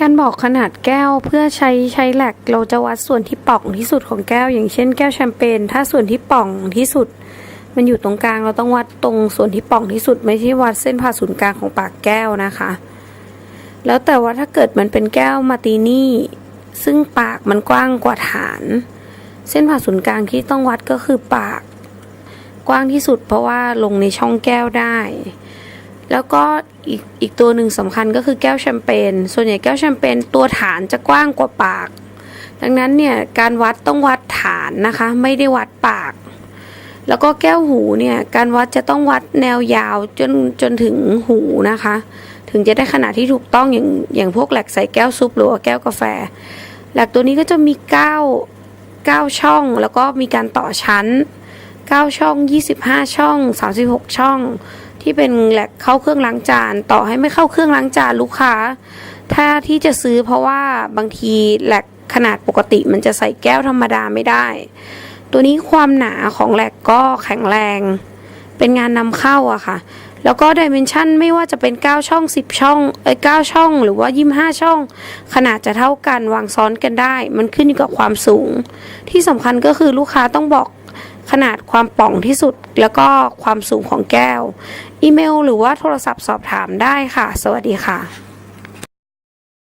การบอกขนาดแก้วเพื่อใช้ใช้แหลกเราจะวัดส่วนที่ป่องที่สุดของแก้ว อย่างเช่นแก้วแชมเปญถ้าส่วนที่ป่องที่สุด มันอยู่ตรงกลางเราต้องวัดตรงส่วนที่ป่องที่สุด ไม่ใช่วัดเส้นผ่าศูนย์กลางของปากแก้วนะคะ แล้วแต่ว่าถ้าเกิดมันเป็นแก้วมาร์ตินี่ซึ่งปากมันกว้างกว่าฐาน เส้นผ่าศูนย์กลางที่ต้องวัดก็คือปาก กว้างที่สุดเพราะว่าลงในช่องแก้วได้ แล้วก็อีกอีกตัวหนึ่งสำคัญก็คือแก้วแชมเปญ ส่วนใหญ่แก้วแชมเปญตัวฐานจะกว้างกว่าปาก ดังนั้นเนี่ยการวัดต้องวัดฐานนะคะ ไม่ได้วัดปาก แล้วก็แก้วหูเนี่ยการวัดจะต้องวัดแนวยาวจนจนถึงหูนะคะ ถึงจะได้ขนาดที่ถูกต้องอย่างอย่างพวกแหลกใส่แก้วซุปหรือว่าแก้วกาแฟ แหลกตัวนี้ก็จะมี9 9ช่องแล้วก็มีการต่อชั้น 9 ช่อง 25 ช่อง 36 ช่อง ที่เป็นแหลกเข้าเครื่องล้างจาน ต่อให้ไม่เข้าเครื่องล้างจานลูกค้า ถ้าที่จะซื้อเพราะว่าบางทีแหลกขนาดปกติมันจะใส่แก้วธรรมดาไม่ได้ ตัวนี้ความหนาของแหลกก็แข็งแรง เป็นงานนำเข้าอะค่ะ แล้วก็ดิเมนชันไม่ว่าจะเป็น 9 ช่อง 10 ช่องเอ้ย9ช่อง หรือว่า 25 ช่อง ขนาดจะเท่ากันวางซ้อนกันได้ มันขึ้นอยู่กับความสูง ที่สำคัญก็คือลูกค้าต้องบอก ขนาดความป่องที่สุดแล้วก็ความสูงของแก้ว อีเมลหรือว่าโทรศัพท์สอบถามได้ค่ะ สวัสดีค่ะ